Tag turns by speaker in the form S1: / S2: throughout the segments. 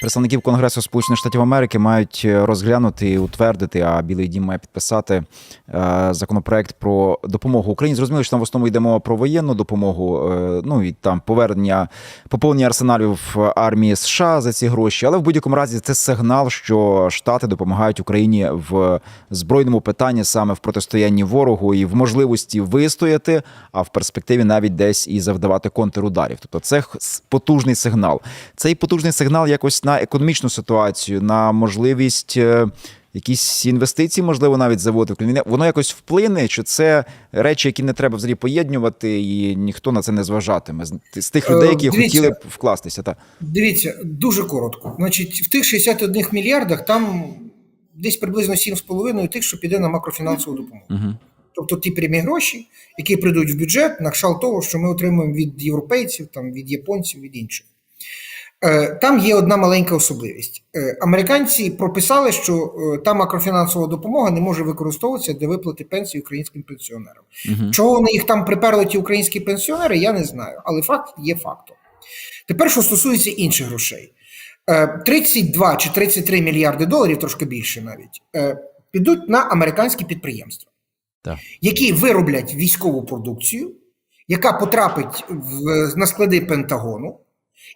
S1: Представників Конгресу Сполучених Штатів Америки мають е, розглянути і утвердити, а Білий Дім має підписати е, законопроект про допомогу Україні. Зрозуміло, що там в основному йде мова про воєнну допомогу. е, ну і там повернення поповнення арсеналів армії США за ці гроші. Але в будь-якому разі це сигнал, що Штати допомагають Україні в збройному питанні саме в протистоянні ворогу і в можливості вистояти, а в перспективі навіть десь і завдавати контрударів. Тобто це потужний сигнал. Цей потужний сигнал якось на економічну ситуацію, на можливість. е, Якісь інвестиції, можливо, навіть заводити. Воно якось вплине, чи це речі, які не треба взагалі поєднувати, і ніхто на це не зважатиме з тих людей,
S2: Е,
S1: які
S2: дивіться.
S1: хотіли б вкластися. Та
S2: Дивіться, дуже коротко. Значить, в тих 61 мільярдах там десь приблизно 7,5 тих, що піде на макрофінансову допомогу.
S1: угу.
S2: Тобто ті прямі гроші, які прийдуть в бюджет, на кшалт того, що ми отримуємо від європейців, там, від японців, від інших. Е, Там є одна маленька особливість. Е, Американці прописали, що е, та макрофінансова допомога не може використовуватися для виплати пенсій українським пенсіонерам.
S1: Угу.
S2: Чого вони їх там приперли, ті українські пенсіонери, я не знаю. Але факт є фактом. Тепер, що стосується інших грошей, Е, 32 чи 33 мільярди доларів, трошки більше навіть, підуть на американські підприємства,
S1: Так.
S2: які вироблять військову продукцію, яка потрапить в, на склади Пентагону,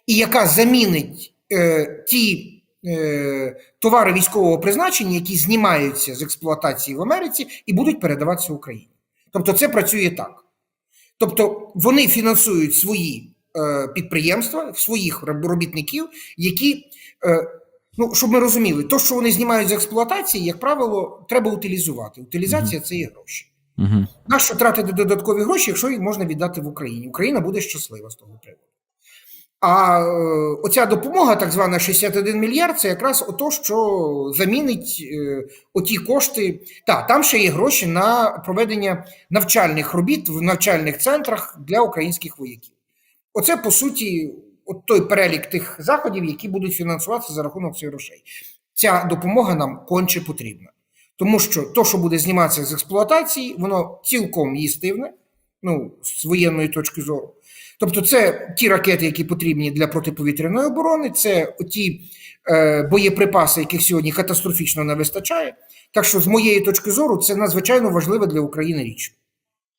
S2: і яка замінить е, ті е, товари військового призначення, які знімаються з експлуатації в Америці і будуть передаватися Україні. Тобто це працює так. Тобто вони фінансують свої е, підприємства, своїх робітників, які, е, ну, щоб ми розуміли, то, що вони знімають з експлуатації, як правило, треба утилізувати. Утилізація це є гроші.
S1: Угу.
S2: Нащо тратити додаткові гроші, якщо їх можна віддати в Україні? Україна буде щаслива з того приводу. А е, оця допомога, так звана 61 мільярд, це якраз ото, що замінить е, оті кошти. Так, там ще є гроші на проведення навчальних робіт в навчальних центрах для українських вояків. Оце, по суті, от той перелік тих заходів, які будуть фінансуватися за рахунок цих грошей. Ця допомога нам конче потрібна. Тому що то, що буде зніматися з експлуатації, воно цілком їстивне, ну, з воєнної точки зору. Тобто, це ті ракети, які потрібні для протиповітряної оборони, це ті е, боєприпаси, яких сьогодні катастрофічно не вистачає. Так що, з моєї точки зору, це надзвичайно важлива для України річ.